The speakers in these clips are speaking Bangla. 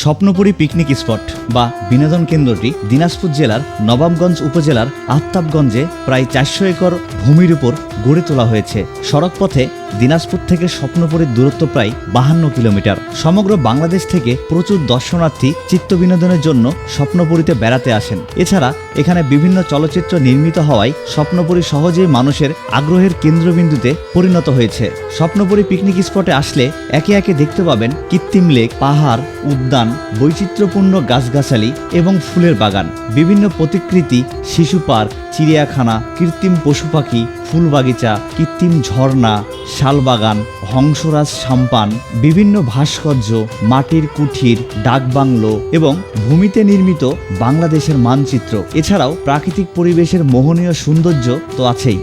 স্বপ্নপুরী পিকনিক স্পট বা বিনোদন কেন্দ্রটি দিনাজপুর জেলার নবাবগঞ্জ উপজেলার আফতাবগঞ্জে প্রায় চারশো একর ভূমির উপর গড়ে তোলা হয়েছে। সড়কপথে দিনাজপুর থেকে স্বপ্নপুরীর দূরত্ব প্রায় বাহান্ন কিলোমিটার। সমগ্র বাংলাদেশ থেকে প্রচুর দর্শনার্থী চিত্ত বিনোদনের জন্য স্বপ্নপুরীতে বেড়াতে আসেন। এছাড়া এখানে বিভিন্ন চলচ্চিত্র নির্মিত হওয়ায় স্বপ্নপুরী সহজেই মানুষের আগ্রহের কেন্দ্রবিন্দুতে পরিণত হয়েছে। স্বপ্নপুরী পিকনিক স্পটে আসলে একে একে দেখতে পাবেন কৃত্রিম লেক, পাহাড়, উদ্যান, বৈচিত্র্যপূর্ণ গাছগাছালি এবং ফুলের বাগান। বিভিন্ন প্রতিকৃতি, শিশু পার্ক চিড়িয়াখানা, কৃত্রিম পশু পাখি ফুল বাগিচা কৃত্রিম ঝর্ণা, শালবাগান, হংসরাজ সাম্পান, বিভিন্ন ভাস্কর্য, মাটির কুঠির, ডাকবাংলো এবং ভূমিতে নির্মিত বাংলাদেশের মানচিত্র। এছাড়াও প্রাকৃতিক পরিবেশের মোহনীয় সৌন্দর্য তো আছেই।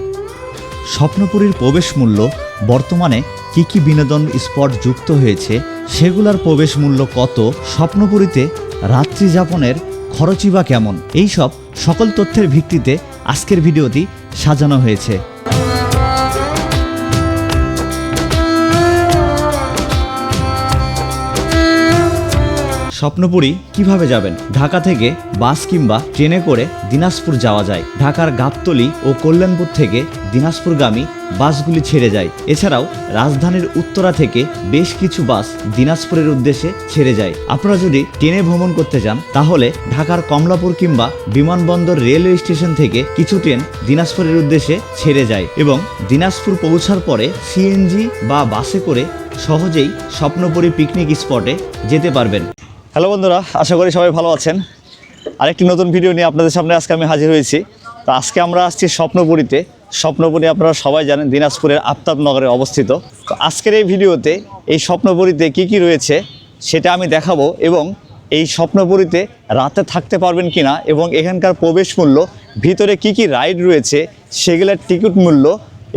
স্বপ্নপুরীর প্রবেশ মূল্য বর্তমানে কি কি বিনোদন স্পট যুক্ত হয়েছে, সেগুলোর প্রবেশ মূল্য কত, স্বপ্নপুরীতে রাত্রি যাপনের খরচই বা কেমন, এই সব সকল তথ্যের ভিত্তিতে আজকের ভিডিওটি সাজানো হয়েছে। স্বপ্নপুরী কীভাবে যাবেন? ঢাকা থেকে বাস কিংবা ট্রেনে করে দিনাজপুর যাওয়া যায়। ঢাকার গাবতলী ও কল্যাণপুর থেকে দিনাজপুরগামী বাসগুলি ছেড়ে যায়। এছাড়াও রাজধানীর উত্তরা থেকে বেশ কিছু বাস দিনাজপুরের উদ্দেশ্যে ছেড়ে যায়। আপনারা যদি ট্রেনে ভ্রমণ করতে চান তাহলে ঢাকার কমলাপুর কিংবা বিমানবন্দর রেলওয়ে স্টেশন থেকে কিছু ট্রেন দিনাজপুরের উদ্দেশ্যে ছেড়ে যায় এবং দিনাজপুর পৌঁছার পরে সিএনজি বা বাসে করে সহজেই স্বপ্নপুরী পিকনিক স্পটে যেতে পারবেন। হ্যালো বন্ধুরা, আশা করি সবাই ভালো আছেন। আরেকটি নতুন ভিডিও নিয়ে আপনাদের সামনে আজকে আমি হাজির হয়েছি। তো আজকে আমরা আসছি স্বপ্নপুরীতে। স্বপ্নপুরী আপনারা সবাই জানেন, দিনাজপুরের আফতাবনগরে অবস্থিত। তো আজকের এই ভিডিওতে এই স্বপ্নপুরীতে কি কি রয়েছে সেটা আমি দেখাবো এবং এই স্বপ্নপুরীতে রাতে থাকতে পারবেন কি না এবং এখানকার প্রবেশ মূল্য, ভিতরে কি কি রাইড রয়েছে, সেগুলোর টিকিট মূল্য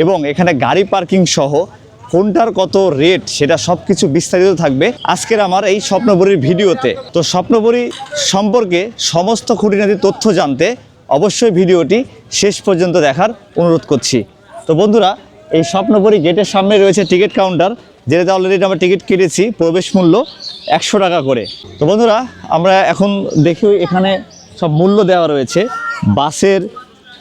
এবং এখানে গাড়ি পার্কিং সহ কোনটার কত রেট সেটা সব কিছু বিস্তারিত থাকবে আজকের আমার এই স্বপ্নপুরীর ভিডিওতে। তো স্বপ্নবরী সম্পর্কে সমস্ত খুঁটিনাটি তথ্য জানতে অবশ্যই ভিডিওটি শেষ পর্যন্ত দেখার অনুরোধ করছি। তো বন্ধুরা, এই স্বপ্নপুরী গেটের সামনে রয়েছে টিকিট কাউন্টার, যেটাতে অলরেডি আমরা টিকিট কেটেছি, প্রবেশ মূল্য একশো টাকা করে। তো বন্ধুরা, আমরা এখন দেখি এখানে সব মূল্য দেওয়া রয়েছে। বাসের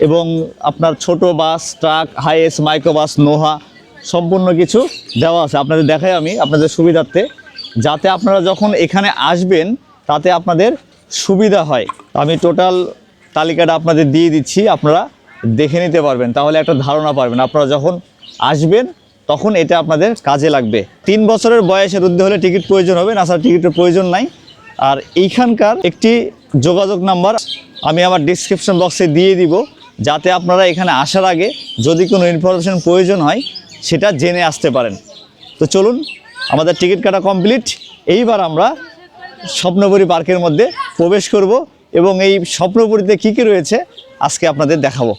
এবং আপনার ছোট bus, truck, Hiace micro bus Noah সম্পূর্ণ কিছু দেওয়া আছে। আপনাদের দেখাই আমি আপনাদের সুবিধার্থে। যাতে আপনারা যখন এখানে আসবেন, তাতে আপনাদের সুবিধা হয়। আমি টোটাল তালিকাটা আপনাদের দিয়ে দিচ্ছি, আপনারা দেখে নিতে পারবেন। তাহলে একটা ধারণা পারবেন। আপনারা যখন আসবেন, তখন এটা আপনাদের কাজে লাগবে। তিন বছরের বয়সের ঊর্ধ্বে হলে টিকিট প্রয়োজন হবে, না স্যার টিকিটের প্রয়োজন নাই। আর এইখানকার একটি যোগাযোগ নাম্বার আমি আমার ডিসক্রিপশন বক্সে দিয়ে দিব, যাতে আপনারা এখানে আসার আগে যদি কোনো ইনফরমেশন প্রয়োজন হয় সেটা জেনে আসতে পারেন। তো চলুন, আমাদের টিকিট কাটা কমপ্লিট। এইবার আমরা স্বপ্নপুরী পার্কের মধ্যে প্রবেশ করব এবং এই স্বপ্নপুরীতে কী কী রয়েছে আজকে আপনাদের দেখাবো।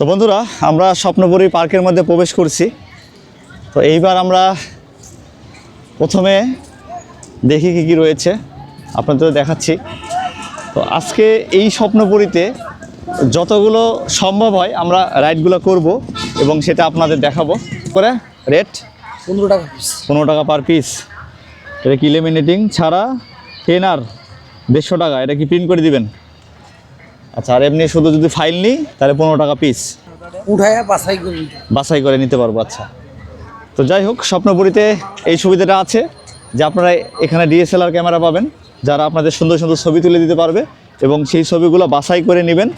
তো বন্ধুরা আমরা স্বপ্নপুরী পার্কের মধ্যে প্রবেশ করছি। তো এইবার আমরা প্রথমে দেখি কী কী রয়েছে আপনাদের দেখাচ্ছি। তো আজকে এই স্বপ্নপুরীতে যতগুলো সম্ভব হয় আমরা রাইডগুলো করব এবং সেটা আপনাদের দেখাবো। করে রেট? পনেরো টাকা পিস পনেরো টাকা পার পিস এটা কি লেমিনেটিং ছাড়া? টেন আর দেড়শো টাকা এটা কি প্রিন্ট করে দিবেন? আচ্ছা আর এমনি শুধু যদি ফাইল নিই তাহলে পনেরো টাকা পিস উঠাইয়া বাছাই করি বাছাই করে নিতে পারব আচ্ছা। তো যাই হোক স্বপ্নপুরীতে এই সুবিধাটা আছে যে আপনারা এখানে ডিএসএলআর ক্যামেরা পাবেন যারা আপনাদের সুন্দর সুন্দর ছবি তুলে দিতে পারবে এবং সেই ছবিগুলো বাছাই করে নেবেন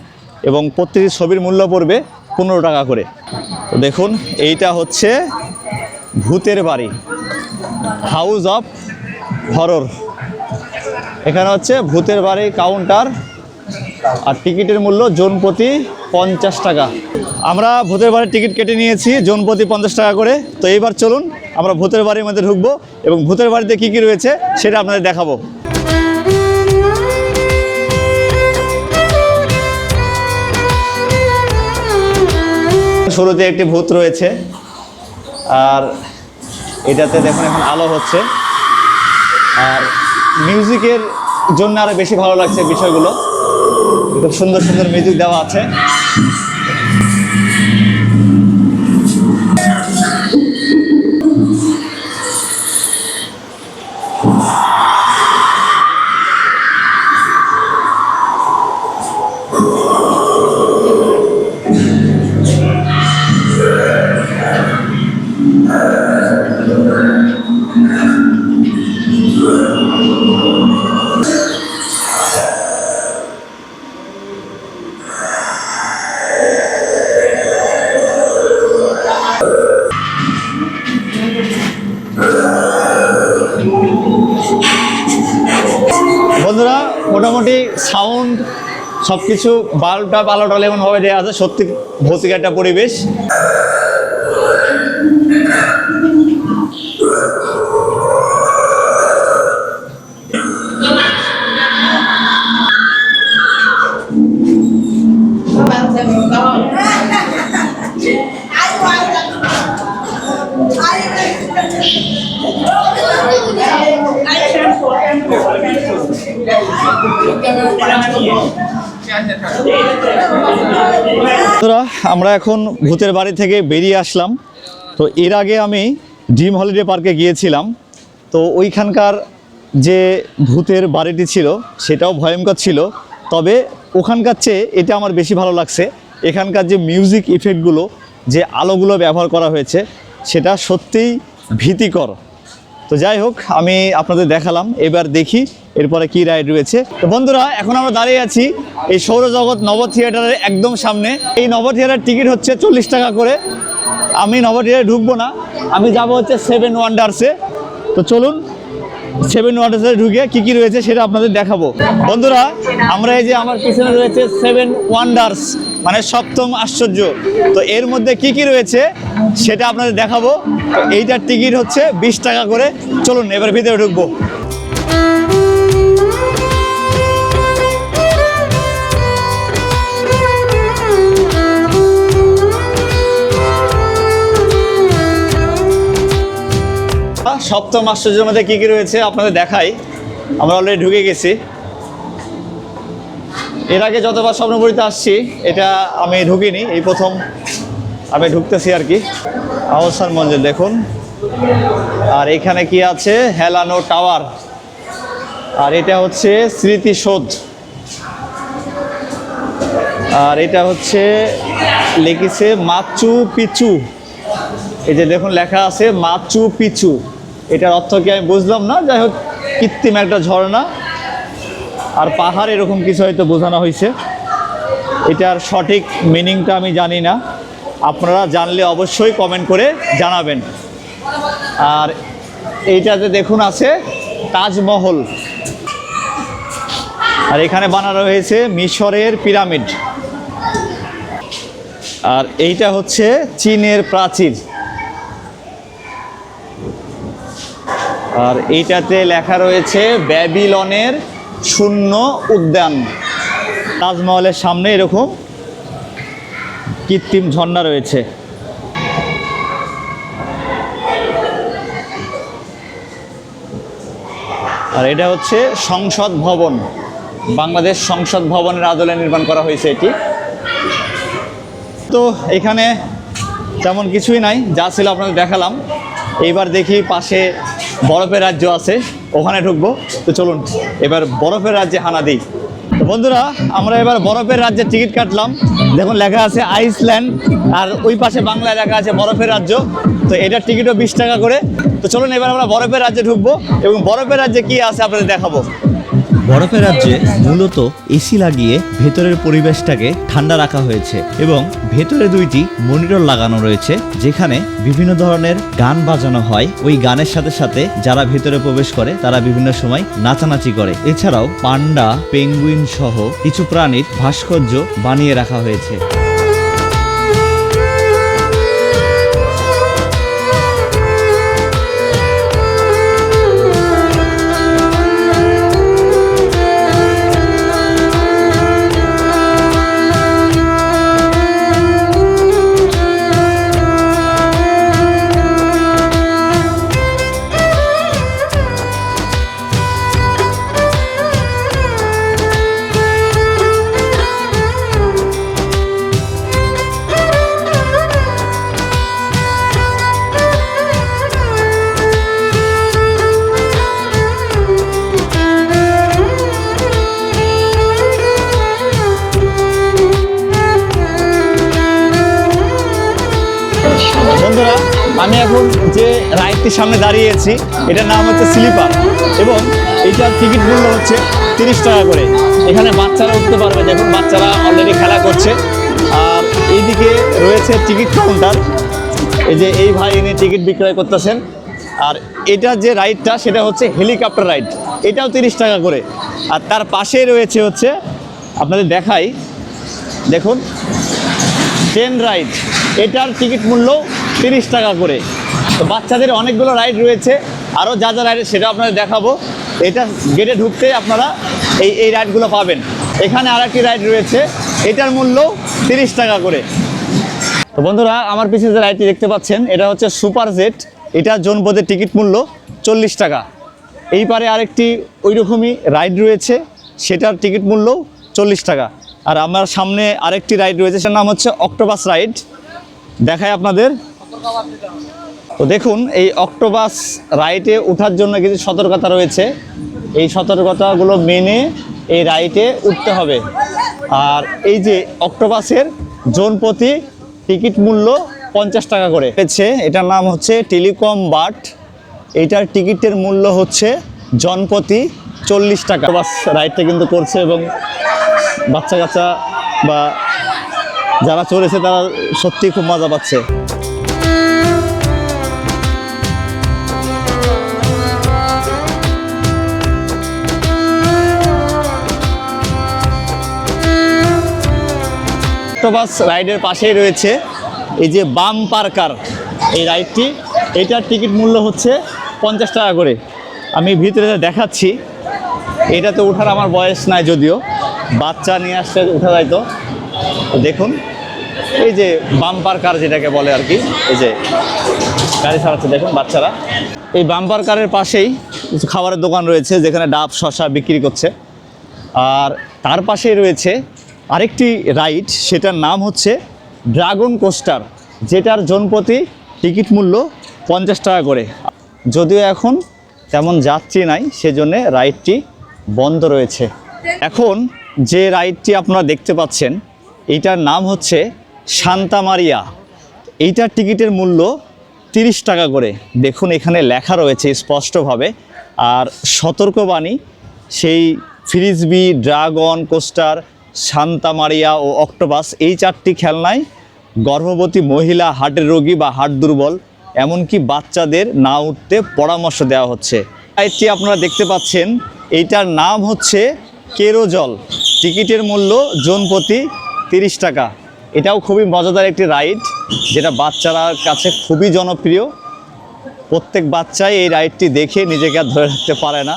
এবং প্রত্যেকটি ছবির মূল্য পড়বে পনেরো টাকা করে। তো দেখুন এইটা হচ্ছে ভূতের বাড়ি হাউস অফ হরর এখানে হচ্ছে ভূতের বাড়ি কাউন্টার আর টিকিটের মূল্য জোন প্রতি পঞ্চাশ টাকা। আমরা ভূতের বাড়ির টিকিট কেটে নিয়েছি, জোন প্রতি পঞ্চাশ টাকা করে। তো এইবার চলুন, আমরা ভূতের বাড়ির মধ্যে ঢুকবো এবং ভূতের বাড়িতে কী কী রয়েছে সেটা আপনাদের দেখাবো। শুরুতে একটি ভূত রয়েছে, আর এটাতে দেখুন এখন আলো হচ্ছে। আর মিউজিকের জন্য আরও বেশি ভালো লাগছে বিষয়গুলো। খুব সুন্দর সুন্দর মিউজিক দেওয়া আছে। সব কিছু বাল্বটা পালাটাল এমনভাবে দেওয়া আছে সত্যি ভৌতিক একটা পরিবেশ। আমরা এখন ভূতের বাড়ি থেকে বেরিয়ে আসলাম। তো এর আগে আমি ড্রিম হলিডে পার্কে গিয়েছিলাম। তো ওইখানকার যে ভূতের বাড়িটি ছিল, সেটাও ভয়ঙ্কর ছিল। তবে ওখানকার চেয়ে এটা আমার বেশি ভালো লাগছে। এখানকার যে মিউজিক ইফেক্টগুলো যে আলোগুলো ব্যবহার করা হয়েছে, সেটা সত্যিই ভীতিকর। তো যাই হোক, আমি আপনাদের দেখালাম। এবার দেখি এরপরে কি রাইড রয়েছে? তো বন্ধুরা, এখন আমরা দাঁড়িয়ে আছি এই সৌরজগৎ নব থিয়েটারের একদম সামনে। এই নব থিয়েটার টিকিট হচ্ছে চল্লিশ টাকা করে। আমি নব থিয়েটারে ঢুকবো না। আমি যাব হচ্ছে সেভেন ওয়ান্ডার্সে তো চলুন সেভেন ওয়ান্ডার্সে ঢুকে কি কি রয়েছে সেটা আপনাদের দেখাবো। বন্ধুরা, আমরা এই যে আমার পিছনে রয়েছে সেভেন ওয়ান্ডার্স মানে সপ্তম আশ্চর্য। তো এর মধ্যে কি কি রয়েছে সেটা আপনাদের দেখাবো। এইটার টিকিট হচ্ছে বিশ টাকা করে। চলুন, এবার ভিতরে ঢুকবো। সপ্তম আশ্চর্যের মধ্যে কি কি রয়েছে আপনাদের দেখাই? আমরা অলরেডি ঢুকে গেছি। এর আগে যতবার স্বপ্নপুরীতে আসছি, এটা আমি ঢুকিনি, এই প্রথম আমি ঢুকতেছি আর কি। অবস্থান মঞ্জুর, দেখুন। আর এখানে কি আছে? হেলানো টাওয়ার। আর এটা হচ্ছে স্মৃতিসৌধ। আর এটা হচ্ছে লিখেছে মাচু পিচু। এই যে দেখুন, লেখা আছে মাচু পিচু। এটার অর্থ কি আমি বুঝলাম না? যাই হোক, কৃত্রিম একটা ঝর্ণা। আর পাহাড় এরকম কিছু হয়তো বোঝানো হয়েছে। এটার সঠিক মিনিংটা আমি জানি না। আপনারা জানলে অবশ্যই কমেন্ট করে জানাবেন। আর এইটাতে দেখুন আছে তাজমহল। আর এখানে বানানো হয়েছে মিশরের পিরামিড। আর এইটা হচ্ছে চীনের প্রাচীর। আর এইটাতে লেখা রয়েছে, ব্যাবিলনের শূন্য উদ্যান। তাজমহলের সামনে এরকম কৃত্রিম ঝর্ণা রয়েছে। আর এটা হচ্ছে সংসদ ভবন। বাংলাদেশ সংসদ ভবনের আদলে নির্মাণ করা হয়েছে এটি। তো এখানে তেমন কিছুই নাই, যা ছিল আপনাদের দেখালাম। এইবার দেখি পাশে বরফের রাজ্য আছে, ওখানে ঢুকবো। তো চলুন, এবার বরফের রাজ্যে হানা দিই। তো বন্ধুরা, আমরা এবার বরফের রাজ্যে টিকিট কাটলাম। দেখুন, লেখা আছে আইসল্যান্ড, আর ওই পাশে বাংলায় লেখা আছে বরফের রাজ্য। তো এটার টিকিটও বিশ টাকা করে। তো চলুন, এবার আমরা বরফের রাজ্যে ঢুকবো, এবং বরফের রাজ্যে কি আছে আপনাদের দেখাবো। বরফের রাজ্যে মূলত এসি লাগিয়ে ভেতরের পরিবেশটাকে ঠান্ডা রাখা হয়েছে এবং ভেতরে দুইটি মনিটর লাগানো রয়েছে, যেখানে বিভিন্ন ধরনের গান বাজানো হয়। ওই গানের সাথে সাথে যারা ভেতরে প্রবেশ করে, তারা বিভিন্ন সময় নাচানাচি করে। এছাড়াও পান্ডা, পেঙ্গুইন সহ কিছু প্রাণীর ভাস্কর্য বানিয়ে রাখা হয়েছে। সামনে দাঁড়িয়েছি। এটার নাম হচ্ছে স্লিপার এবং এইটার টিকিট মূল্য হচ্ছে তিরিশ টাকা করে। এখানে বাচ্চারা উঠতে পারবে। দেখুন, বাচ্চারা অলরেডি খেলা করছে। আর এইদিকে রয়েছে টিকিট কাউন্টার। এই যে এই ভাই এনে টিকিট বিক্রয় করতেছেন। আর এটা যে রাইডটা সেটা হচ্ছে হেলিকপ্টার রাইড এটাও তিরিশ টাকা করে। আর তার পাশেই রয়েছে হচ্ছে, আপনাদের দেখাই, দেখুন ট্রেন রাইড এটার টিকিট মূল্য তিরিশ টাকা করে। তো বাচ্চাদের অনেকগুলো রাইড রয়েছে। আরও যা যা রাইড সেটা আপনাদের দেখাবো। এটা গেটে ঢুকতে আপনারা এই এই রাইডগুলো পাবেন। এখানে আর একটি রাইড রয়েছে। এটার মূল্য তিরিশ টাকা করে। তো বন্ধুরা, আমার পিছনে যে রাইডটি দেখতে পাচ্ছেন, এটা হচ্ছে সুপার জেট। এটা জনপদের টিকিট মূল্য চল্লিশ টাকা। এই পারে আরেকটি ওই রকমই রাইড রয়েছে। সেটার টিকিট মূল্য চল্লিশ টাকা। আর আমার সামনে আরেকটি রাইড রয়েছে, সেটার নাম হচ্ছে অক্টোপাস রাইড। দেখায় আপনাদের। তো দেখুন, এই অক্টোপাস রাইডে ওঠার জন্য কিছু সতর্কতা রয়েছে। এই সতর্কতাগুলো মেনে এই রাইডে উঠতে হবে। আর এই যে অক্টোপাসের জোন প্রতি টিকিট মূল্য পঞ্চাশ টাকা করে। হচ্ছে এটার নাম হচ্ছে টেলিকম বাট এইটার টিকিটের মূল্য হচ্ছে জনপ্রতি চল্লিশ টাকা। বাস রাইডটা কিন্তু করছে এবং বাচ্চা কাচ্চা বা যারা চলেছে তারা সত্যি খুব মজা পাচ্ছে। অক্টোপাস রাইডের পাশেই রয়েছে এই যে বাম পার্কার এই রাইডটি। এটার টিকিট মূল্য হচ্ছে পঞ্চাশ টাকা করে। আমি ভিতরে দেখাচ্ছি, এটাতে ওঠার আমার বয়স নাই যদিও। বাচ্চা নিয়ে আসতে উঠা যায় তো। দেখুন, এই যে বাম্পার কার যেটাকে বলে আর কি, এই যে গাড়ি চালাচ্ছে দেখুন বাচ্চারা। এই বাম্পার কারের পাশেই কিছু খাবারের দোকান রয়েছে, যেখানে ডাব শশা বিক্রি করছে। আর তার পাশেই রয়েছে আরেকটি রাইড, সেটার নাম হচ্ছে ড্রাগন কোস্টার, যেটার জনপ্রতি টিকিট মূল্য পঞ্চাশ টাকা করে। যদিও এখন তেমন যাত্রী নাই, সেজন্য রাইডটি বন্ধ রয়েছে। এখন যে রাইডটি আপনারা দেখতে পাচ্ছেন এইটার নাম হচ্ছে শান্তা মারিয়া। এইটার টিকিটের মূল্য তিরিশ টাকা করে। দেখুন, এখানে লেখা রয়েছে স্পষ্টভাবে, আর সতর্কবাণী, সেই frisbee, dragon coaster Santa Maria ও অক্টোপাস এই চারটি খেলনায় গর্ভবতী মহিলা হার্টের রোগী বা হার্ট দুর্বল, এমনকি বাচ্চাদের না উঠতে পরামর্শ দেওয়া হচ্ছে। রাইডটি আপনারা দেখতে পাচ্ছেন, এইটার নাম হচ্ছে কেরোজল। টিকিটের মূল্য জন প্রতি তিরিশ টাকা। এটাও খুবই মজাদার একটি রাইড, যেটা বাচ্চারা কাছে খুবই জনপ্রিয়। প্রত্যেক বাচ্চাই এই রাইডটি দেখে নিজেকে আর ধরে রাখতে পারে না।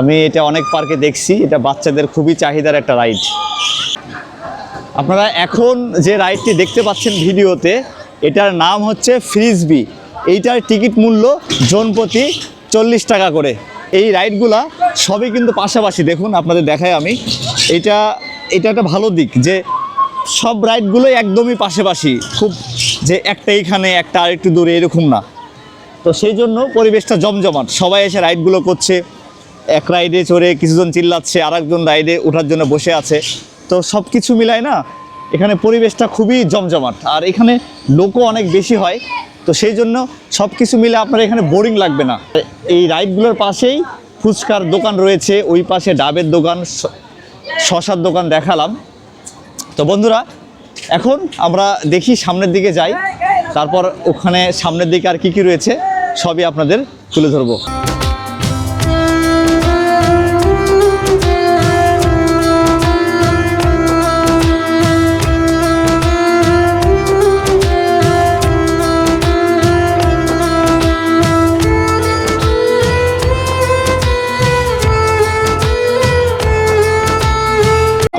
আমি এটা অনেক পার্কে দেখছি, এটা বাচ্চাদের খুবই চাহিদার একটা রাইড। আপনারা এখন যে রাইডটি দেখতে পাচ্ছেন ভিডিওতে, এটার নাম হচ্ছে ফ্রিজবি এইটার টিকিট মূল্য জন প্রতি চল্লিশ টাকা করে। এই রাইডগুলা সবই কিন্তু পাশাপাশি, দেখুন আপনাদের দেখায় আমি। এটা এটা একটা ভালো দিক যে সব রাইডগুলোই একদমই পাশাপাশি, খুব যে একটা এইখানে, একটা আরেকটু দূরে, এরকম না। তো সেই জন্য পরিবেশটা জমজমাট। সবাই এসে রাইডগুলো করছে। এক রাইডে চড়ে কিছুজন চিল্লাচ্ছে আর একজন রাইডে ওঠার জন্য বসে আছে। তো সব কিছু মিলায় না, এখানে পরিবেশটা খুবই জমজমাট। আর এখানে লোকও অনেক বেশি হয়, তো সেই জন্য সব কিছু মিলে আপনার এখানে বোরিং লাগবে না। এই রাইডগুলোর পাশেই ফুচকার দোকান রয়েছে, ওই পাশে ডাবের দোকান শশার দোকান দেখালাম। তো বন্ধুরা, এখন আমরা দেখি সামনের দিকে যাই, তারপর ওখানে সামনের দিকে আর কি কি রয়েছে, সবই আপনাদের তুলে ধরবো।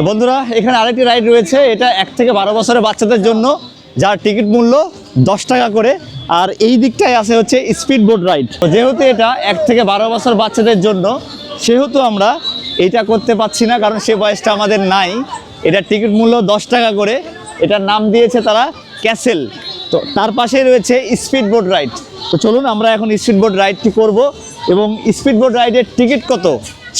বন্ধুরা, এখানে আরেকটি রাইড রয়েছে, এটা এক থেকে বারো বছরের বাচ্চাদের জন্য, যার টিকিট মূল্য দশ টাকা করে। আর এই দিকটায় আছে হচ্ছে স্পিড বোট রাইড যেহেতু এটা এক থেকে বারো বছর বাচ্চাদের জন্য, সেহেতু আমরা এইটা করতে পারছি না, কারণ সে বয়সটা আমাদের নাই। এটা টিকিট মূল্য দশ টাকা করে, এটার নাম দিয়েছে তারা ক্যাসেল। তো তার পাশেই রয়েছে স্পিড বোট রাইড। তো চলুন, আমরা এখন স্পিড বোট রাইডটি করব, এবং স্পিড বোট রাইডের টিকিট কত,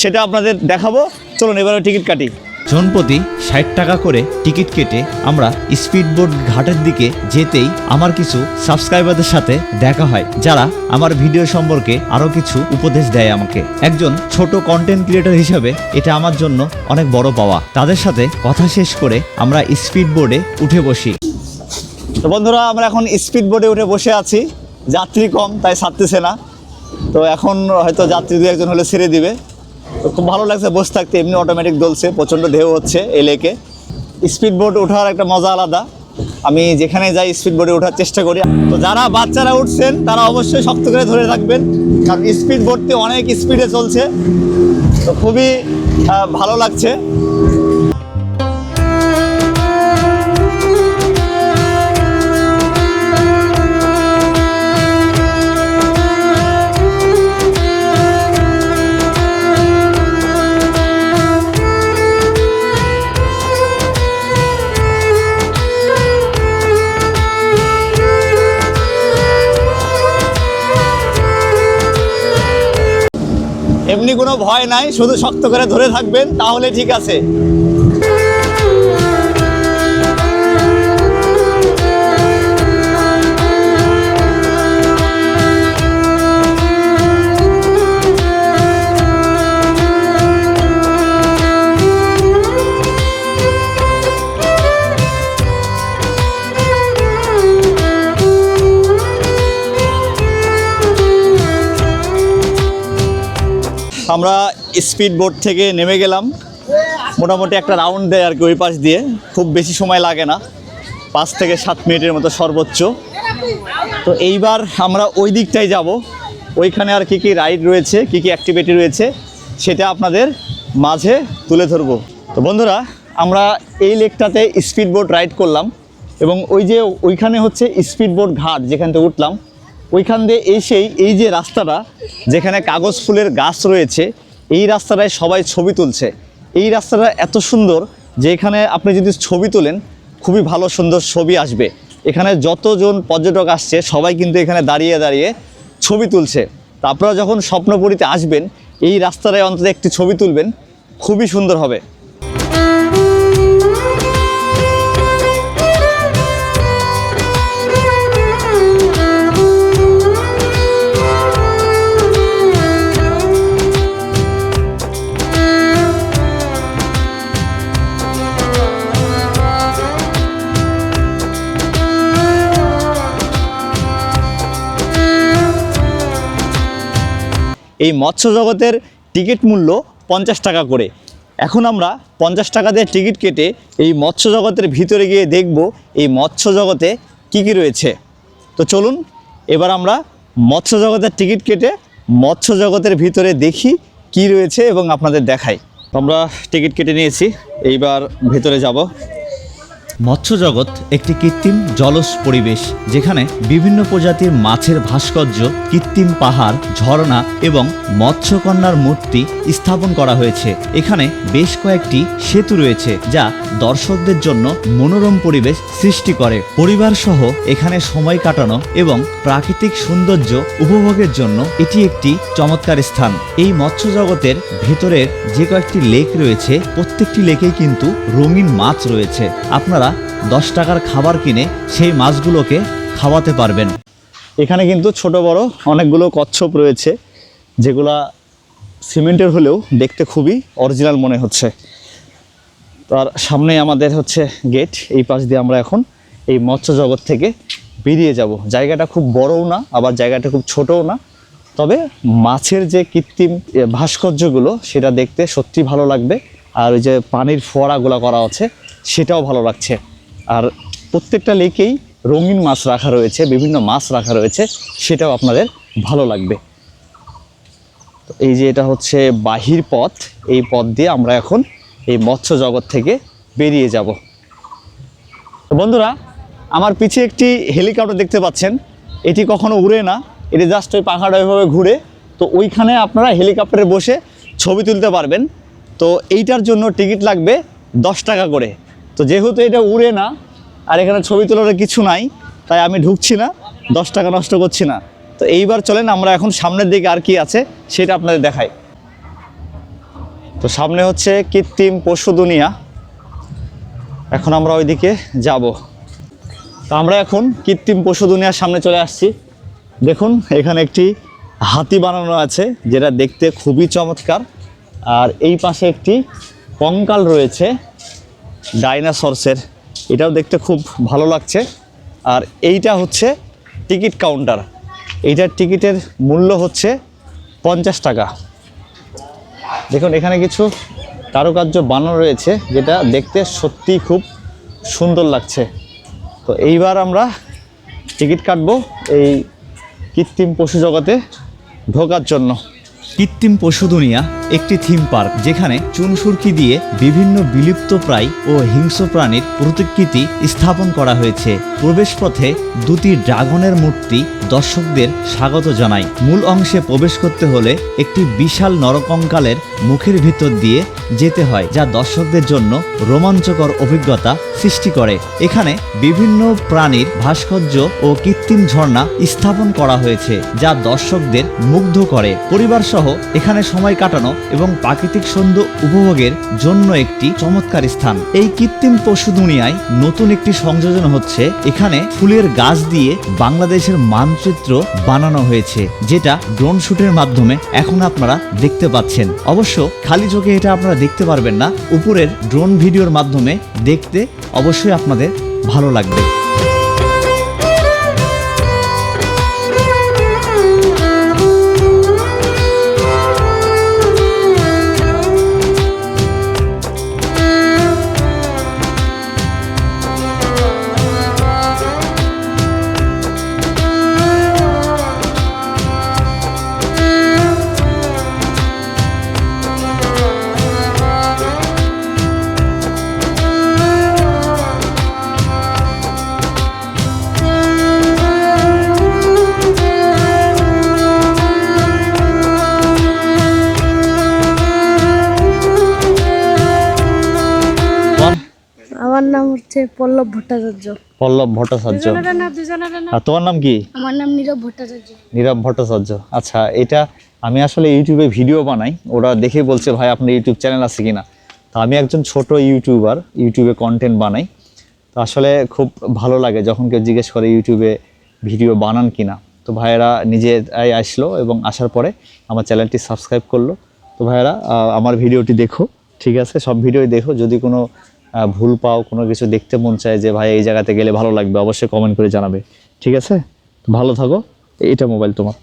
সেটা আপনাদের দেখাবো। চলুন, এবারে টিকিট কাটি। জনপ্রতি ষাট টাকা করে টিকিট কেটে আমরা স্পিডবোট ঘাটের দিকে যেতেই আমার কিছু সাবস্ক্রাইবারদের সাথে দেখা হয়, যারা আমার ভিডিও সম্পর্কে আরও কিছু উপদেশ দেয় আমাকে। একজন ছোট কন্টেন্ট ক্রিয়েটর হিসেবে এটা আমার জন্য অনেক বড় পাওয়া। তাদের সাথে কথা শেষ করে আমরা স্পিডবোর্ডে উঠে বসি। তো বন্ধুরা, আমরা এখন স্পিড বোটে উঠে বসে আছি। যাত্রী কম, তাই ছাড়তেছে না। তো এখন হয়তো যাত্রী দু একজন হলে ছেড়ে দিবে। তো খুব ভালো লাগছে, বসে থাকতে এমনি অটোমেটিক দলছে প্রচণ্ড ঢেউ হচ্ছে এই লেকে। স্পিড বোট ওঠার একটা মজা আলাদা। আমি যেখানে যাই স্পিড বোটে ওঠার চেষ্টা করি। তো যারা বাচ্চারা উঠছেন, তারা অবশ্যই শক্ত করে ধরে রাখবেন, কারণ স্পিড বোটটি অনেক স্পিডে চলছে। তো খুবই ভালো লাগছে। ভয় নাই শুধু শক্ত করে ধরে থাকবেন তাহলে ঠিক আছে। আমরা স্পিড বোট থেকে নেমে গেলাম। মোটামুটি একটা রাউন্ড দেয় আর কি ওই পাশ দিয়ে। খুব বেশি সময় লাগে না। পাঁচ থেকে সাত মিনিটের মতো সর্বোচ্চ। তো এইবার আমরা ওই দিকটাই যাব। ওইখানে আর কি কি রাইড রয়েছে, কি কি অ্যাক্টিভিটি রয়েছে, সেটা আপনাদের মাঝে তুলে ধরবো। তো বন্ধুরা, আমরা এই লেকটাতে স্পিড বোট রাইড করলাম এবং ওই যে ওইখানে হচ্ছে স্পিড বোট ঘাট, যেখান থেকে উঠলাম ওইখান দিয়ে এসেই এই যে রাস্তাটা, যেখানে কাগজ ফুলের গাছ রয়েছে, এই রাস্তাটায় সবাই ছবি তুলছে। এই রাস্তাটা এত সুন্দর যে এখানে আপনি যদি ছবি তোলেন, খুবই ভালো সুন্দর ছবি আসবে। এখানে যতজন পর্যটক আসছে, সবাই কিন্তু এখানে দাঁড়িয়ে দাঁড়িয়ে ছবি তুলছে। তা আপনারা যখন স্বপ্নপুরীতে আসবেন, এই রাস্তাটায় অন্তত একটি ছবি তুলবেন, খুবই সুন্দর হবে। এই মৎস্য জগতের টিকিট মূল্য পঞ্চাশ টাকা করে। এখন আমরা পঞ্চাশ টাকা দিয়ে টিকিট কেটে এই মৎস্য জগতের ভিতরে গিয়ে দেখব এই মৎস্য জগতে কী কী রয়েছে। তো চলুন, এবার আমরা মৎস্য জগতের টিকিট কেটে মৎস্য জগতের ভিতরে দেখি কি রয়েছে এবং আপনাদের দেখাই। আমরা টিকিট কেটে নিয়েছি, এইবার ভেতরে যাব। মৎস্য জগৎ একটি কৃত্রিম জলজ পরিবেশ যেখানে বিভিন্ন প্রজাতির মাছের ভাস্কর্য, কৃত্রিম পাহাড়, ঝর্ণা এবং মৎস্যকন্যার মূর্তি স্থাপন করা হয়েছে। এখানে বেশ কয়েকটি সেতু রয়েছে যা দর্শকদের জন্য মনোরম পরিবেশ সৃষ্টি করে। পরিবার সহ এখানে সময় কাটানো এবং প্রাকৃতিক সৌন্দর্য উপভোগের জন্য এটি একটি চমৎকার স্থান। এই মৎস্য জগতের ভেতরের যে কয়েকটি লেক রয়েছে, প্রত্যেকটি লেকেই কিন্তু রঙিন মাছ রয়েছে। আপনারা দশ টাকার খাবার কিনে সেই মাছগুলোকে খাওয়াতে পারবেন। এখানে কিন্তু ছোট বড় অনেকগুলো কচ্ছপ রয়েছে, যেগুলা সিমেন্টের হলেও দেখতে খুবই অরিজিনাল মনে হচ্ছে। তার সামনে আমাদের হচ্ছে গেট, এই পাশ দিয়ে আমরা এখন এই মৎস্য জগৎ থেকে বেরিয়ে যাব। জায়গাটা খুব বড়ও না, আবার জায়গাটা খুব ছোটও না। তবে মাছের যে কৃত্রিম ভাস্কর্যগুলো, সেটা দেখতে সত্যি ভালো লাগবে। আর ওই যে পানির ফোয়ারাগুলো করা আছে সেটাও ভালো লাগছে। আর প্রত্যেকটা লেকেই রঙিন মাছ রাখা রয়েছে, বিভিন্ন মাছ রাখা রয়েছে, সেটাও আপনাদের ভালো লাগবে। তো এই যে এটা হচ্ছে বাহির পথ, এই পথ দিয়ে আমরা এখন এই মৎস্য জগৎ থেকে বেরিয়ে যাব। তো বন্ধুরা, আমার পিছে একটি হেলিকপ্টার দেখতে পাচ্ছেন। এটি কখনো উড়ে না, এটি জাস্ট ওই পাখাটা ওইভাবে ঘুরে, তো ওইখানে আপনারা হেলিকপ্টারে বসে ছবি তুলতে পারবেন। তো এইটার জন্য টিকিট লাগবে দশ টাকা করে। তো যেহেতু এটা উড়ে না, আর এখানে ছবি তোলার কিছু নাই, তাই আমি ঢুকছি না, দশ টাকা নষ্ট করছি না। তো এইবার চলেন, আমরা এখন সামনের দিকে আর কি আছে সেটা আপনাদের দেখাই। তো সামনে হচ্ছে কৃত্রিম পশু দুনিয়া। এখন আমরা ওইদিকে যাব। তো আমরা এখন কৃত্রিম পশু দুনিয়ার সামনে চলে আসছি। দেখুন, এখানে একটি হাতি বানানো আছে, যেটা দেখতে খুবই চমৎকার। আর এই পাশে একটি কঙ্কাল রয়েছে। ডাইনাসরসের। এটাও দেখতে খুব ভালো লাগছে। আর এইটা হচ্ছে টিকিট কাউন্টার। এইটার টিকিটের মূল্য হচ্ছে পঞ্চাশ টাকা। দেখুন, এখানে কিছু কারুকার্য বানানো রয়েছে, যেটা দেখতে সত্যিই খুব সুন্দর লাগছে। তো এইবার আমরা টিকিট কাটবো এই কৃত্রিম পশু জগতে ঢোকার জন্য। কৃত্রিম পশু দুনিয়া। একটি থিম পার্ক যেখানে চুনসুরকি দিয়ে বিভিন্ন বিলুপ্ত প্রায় ও হিংস্র প্রাণীর প্রতিকৃতি স্থাপন করা হয়েছে। প্রবেশপথে দুটি ড্রাগনের মূর্তি দর্শকদের স্বাগত জানায় মূল অংশে প্রবেশ করতে হলে একটি বিশাল নরকঙ্কালের মুখের ভিতর দিয়ে যেতে হয়, যা দর্শকদের জন্য রোমাঞ্চকর অভিজ্ঞতা সৃষ্টি করে। এখানে বিভিন্ন প্রাণীর ভাস্কর্য ও কৃত্রিম ঝর্ণা স্থাপন করা হয়েছে, যা দর্শকদের মুগ্ধ করে। পরিবার সহ এখানে সময় কাটানো এবং প্রাকৃতিক সৌন্দর্য উপভোগের জন্য একটি চমৎকার স্থান। এই কৃত্রিম পশু দুনিয়ায় নতুন একটি সংযোজন হচ্ছে, এখানে ফুলের গাছ দিয়ে বাংলাদেশের মানচিত্র বানানো হয়েছে, যেটা ড্রোন শুটের মাধ্যমে এখন আপনারা দেখতে পাচ্ছেন। অবশ্য খালি চোখে এটা আপনারা দেখতে পারবেন না, উপরের ড্রোন ভিডিওর মাধ্যমে দেখতে অবশ্যই আপনাদের ভালো লাগবে। হচ্ছে পল্লব ভট্টাচার্য। পল্লব ভট্টাচার্য। আর তোমার নাম কি? আমার নাম নীরব ভট্টাচার্য। নীরব ভট্টাচার্য। আচ্ছা এটা আমি আসলে ইউটিউবে ভিডিও বানাই ওরা দেখে বলছে ভাই আপনার ইউটিউব চ্যানেল আছে কিনা? তো আমি একজন ছোট ইউটিউবার ইউটিউবে কন্টেন্ট বানাই। তো আসলে খুব ভালো লাগে যখন কেউ জিজ্ঞেস করে ইউটিউবে ভিডিও বানান কিনা। তো ভাইয়েরা নিজেরাই আসলো এবং আসার পরে আমার চ্যানেলটি সাবস্ক্রাইব করল। তো ভাইয়েরা আমার ভিডিওটি দেখো ঠিক আছে? সব ভিডিওই দেখো। যদি কোনো ভুল পাও, কোনো কিছু দেখতে মন চায় যে, ভাই, এই জায়গাতে গেলে ভালো লাগবে অবশ্যই কমেন্ট করে জানাবে। ঠিক আছে? ভালো থাকো। এটা মোবাইল তোমার।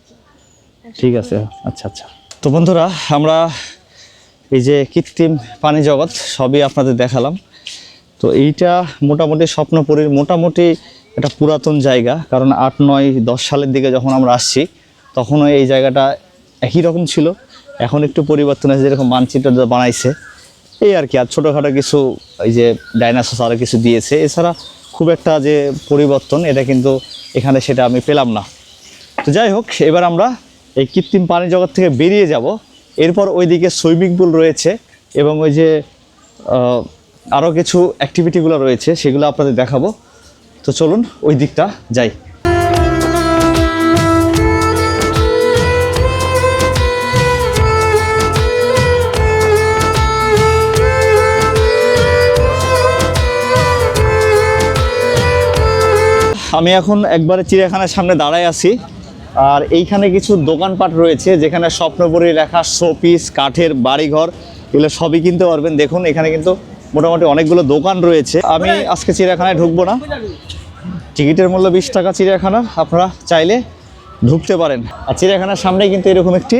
ঠিক আছে? আচ্ছা আচ্ছা। তো বন্ধুরা, আমরা এই যে কৃত্রিম পানি জগৎ, সবই আপনাদের দেখালাম। তো এইটা মোটামুটি স্বপ্নপুরীর মোটামুটি একটা পুরাতন জায়গা, কারণ আট, নয়, দশ সালের দিকে যখন আমরা আসছি, তখনও এই জায়গাটা একই রকম ছিল। এখন একটু পরিবর্তন হয়েছে, যেরকম মানচিত্র বানাইছে। এই আর কি, আর ছোটোখাটো কিছু এই যে ডাইনাসোস আরও কিছু দিয়েছে। এছাড়া খুব একটা যে পরিবর্তন, এটা কিন্তু এখানে সেটা আমি পেলাম না। তো যাই হোক, এবার আমরা এই কৃত্রিম পানি জগৎ থেকে বেরিয়ে যাব। এরপর ওইদিকে সুইমিং পুল রয়েছে এবং ওই যে আরও কিছু অ্যাক্টিভিটিগুলো রয়েছে, সেগুলো আপনাদের দেখাবো। তো চলুন ওই দিকটা যাই। আমি এখন একবারে চিড়িয়াখানার সামনে দাঁড়ায় আছি। আর এইখানে কিছু দোকানপাট রয়েছে, যেখানে স্বপ্নপুরী লেখা, শোপিস, কাঠের বাড়িঘর, এগুলো সবই কিনতে পারবেন। দেখুন, এখানে কিন্তু মোটামুটি অনেকগুলো দোকান রয়েছে। আমি আজকে চিড়িয়াখানায় ঢুকবো না। টিকিটের মূল্য বিশ টাকা চিড়িয়াখানার আপনারা চাইলে ঢুকতে পারেন। আর চিড়িয়াখানার সামনে কিন্তু এরকম একটি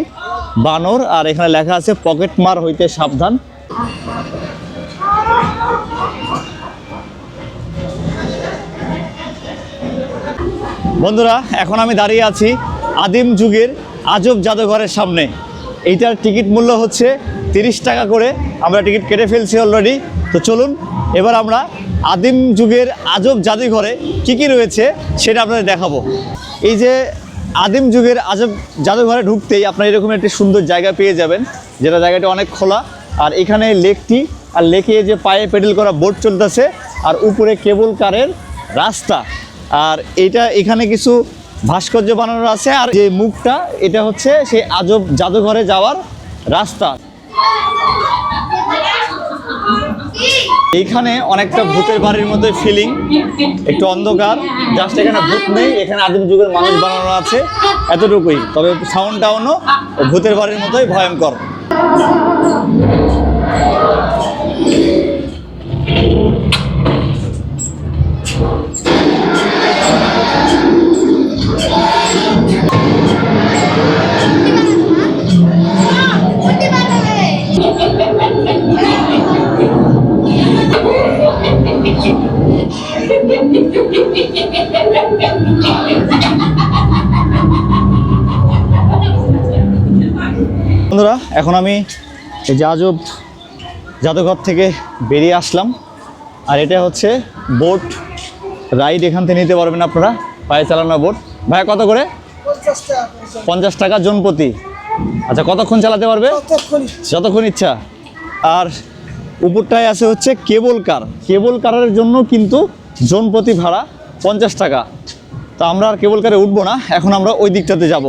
বানর, আর এখানে লেখা আছে পকেট মার হইতে সাবধান। বন্ধুরা, এখন আমি দাঁড়িয়ে আছি আদিম যুগের আজব জাদুঘরের সামনে। এইটার টিকিট মূল্য হচ্ছে তিরিশ টাকা করে। আমরা টিকিট কেটে ফেলছি অলরেডি তো চলুন, এবার আমরা আদিম যুগের আজব জাদুঘরে কি কি রয়েছে সেটা আপনাদের দেখাবো। এই যে আদিম যুগের আজব জাদুঘরে ঢুকতেই আপনারা এরকম একটি সুন্দর জায়গা পেয়ে যাবেন, যেটা জায়গাটা অনেক খোলা। আর এখানে লেকটি, আর লেকে যে পায়ে পেডেল করা বোট চলতেছে, আর উপরে কেবল কারের রাস্তা। আর এটা এখানে কিছু ভাস্কর্য বানানো আছে, আর যে মুখটা, এটা হচ্ছে সেই আজব জাদুঘরে যাওয়ার রাস্তা। এইখানে অনেকটা ভূতের বাড়ির মধ্যে ফিলিং একটু অন্ধকার জাস্ট এখানে ভূত নেই, এখানে আদিম যুগের মানুষ বানানো আছে, এতটুকুই। তবে সাউন্ড টাউনও ভূতের বাড়ির মতোই ভয়ঙ্কর। বন্ধুরা এখন আমি আজব জাদুঘর থেকে বেরিয়ে আসলাম। আর এটা হচ্ছে বোট রাইড এখান থেকে নিতে পারবেন আপনারা। পায়ে চালানো বোট। ভাইয়া কত করে? পঞ্চাশ টাকা জন প্রতি। আচ্ছা কতক্ষণ চালাতে পারবে? যতক্ষণ ইচ্ছা। আর উপরটায় আছে হচ্ছে কেবল কার। কেবল কারের জন্য কিন্তু জন প্রতি ভাড়া পঞ্চাশ টাকা। তো আমরা আর কেবল কারে উঠবো না এখন আমরা ওই দিকটাতে যাব।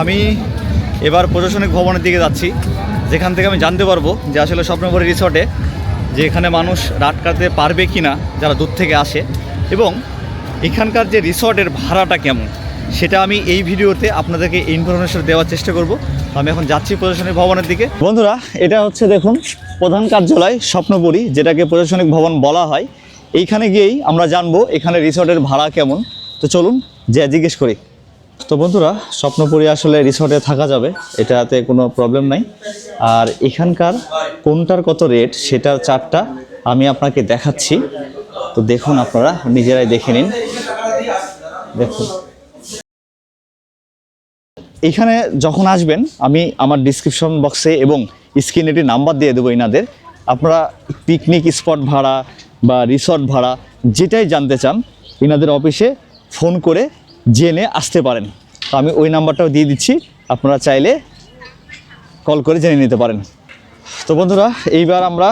আমি এবার প্রশাসনিক ভবনের দিকে যাচ্ছি। যেখান থেকে আমি জানতে পারব যে আসলে স্বপ্নপুরী রিসর্টে যে এখানে মানুষ রাত কাটাতে পারবে কি না যারা দূর থেকে আসে এবং এখানকার যে রিসর্টের ভাড়াটা কেমন সেটা আমি এই ভিডিওতে আপনাদেরকে ইনফরমেশন দেওয়ার চেষ্টা করব। আমি এখন যাচ্ছি প্রশাসনিক ভবনের দিকে। বন্ধুরা এটা হচ্ছে দেখুন প্রধান কার্যালয় স্বপ্নপুরী যেটাকে প্রশাসনিক ভবন বলা হয়। এইখানে গিয়েই আমরা জানব এখানে রিসর্টের ভাড়া কেমন। তো চলুন যে জিজ্ঞেস করি। তো বন্ধুরা, স্বপ্নপুরী আসলে রিসর্টে থাকা যাবে, এটাতে কোনো প্রবলেম নাই। আর এখানকার কোনটার কত রেট সেটার চারটা আমি আপনাকে দেখাচ্ছি। তো দেখুন আপনারা, নিজেরাই দেখে নিন। দেখুন। এখানে যখন আসবেন, আমি আমার ডিসক্রিপশন বক্সে এবং স্ক্রিনে একটি নাম্বার দিয়ে দেবো এনাদের আপনারা পিকনিক স্পট ভাড়া বা রিসর্ট ভাড়া, যেটাই জানতে চান এনাদের অফিসে ফোন করে জেনে আসতে পারেন। তো আমি ওই নাম্বারটাও দিয়ে দিচ্ছি, আপনারা চাইলে কল করে জেনে নিতে পারেন। তো বন্ধুরা, এইবার আমরা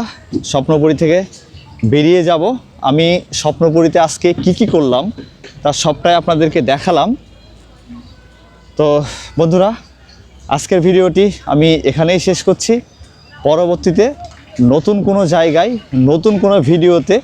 স্বপ্নপুরী থেকে বেরিয়ে যাব। আমি স্বপ্নপুরীতে আজকে কি কি করলাম, তার সবটাই আপনাদেরকে দেখালাম। তো বন্ধুরা, আজকের ভিডিওটি আমি এখানেই শেষ করছি। পরবর্তীতে নতুন কোনো জায়গায়, নতুন কোনো ভিডিওতে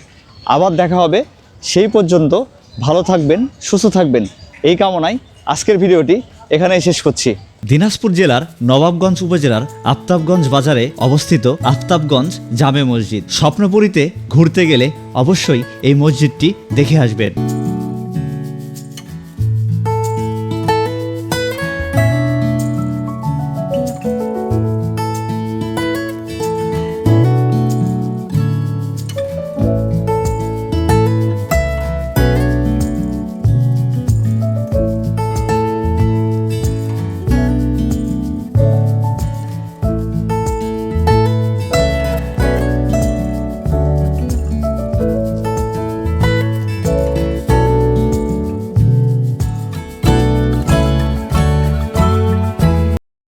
আবার দেখা হবে। সেই পর্যন্ত ভালো থাকবেন, সুস্থ থাকবেন। এই কামনায় আজকের ভিডিওটি এখানেই শেষ করছি। দিনাজপুর জেলার নবাবগঞ্জ উপজেলার আফতাবগঞ্জ বাজারে অবস্থিত আফতাবগঞ্জ জামে মসজিদ। স্বপ্নপুরীতে ঘুরতে গেলে অবশ্যই এই মসজিদটি দেখে আসবেন।